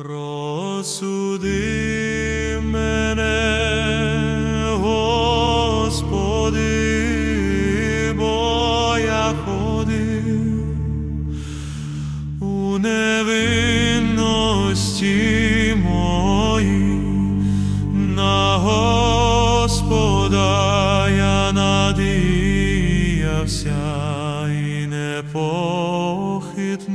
Розсуди мене, Господи, бо я ходив у невинності моїй, на Господа я надіявся і не похитнувся.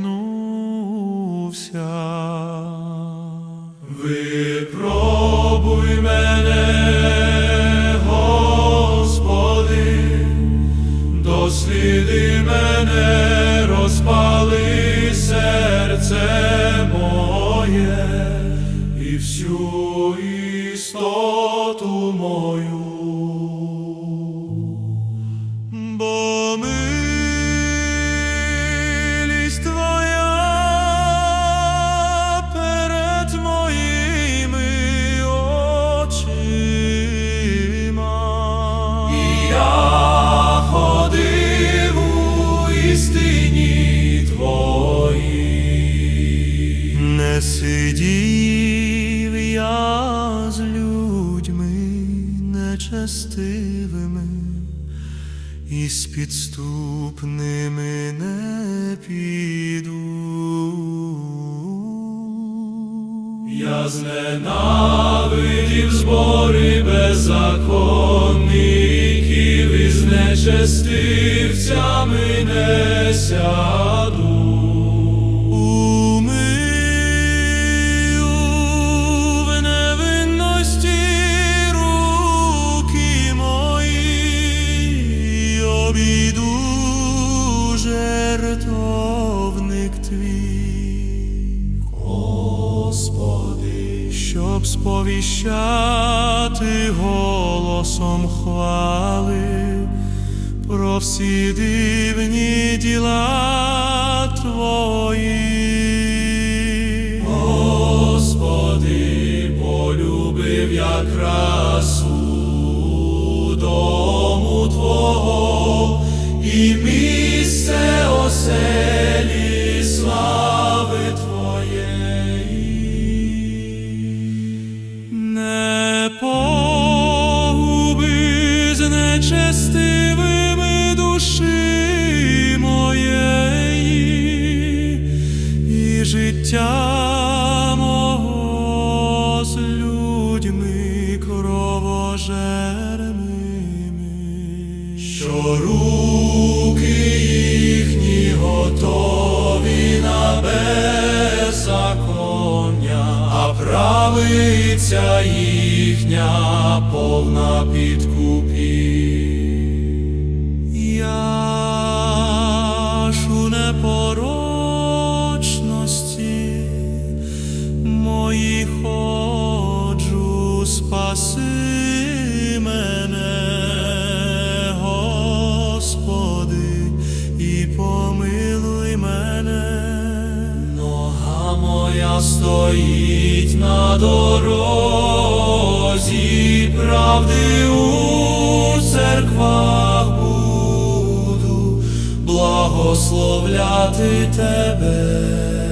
Випробуй мене, Господи, досліди мене, розпали серце моє і всю істоту мою. Не сидів я з людьми нечестивими і з підступними не піду. Я зненавидів збори беззаконників і з нечестивцями не сяду. Щоб сповіщати голосом хвали про всі дивні діла Твої. Господи, полюбив я красу дому Твого і місце оселі нечестивими душі моєї і життя мого людьми кровожерними, що руки їхні готові на беззаконня, а правиця їхня повна підкупів. Я ж у непорочності мої ходжу, спаси мене, Господи, і помилуй мене. Нога моя стоїть на дорозі, правди у церквах благословляти тебе.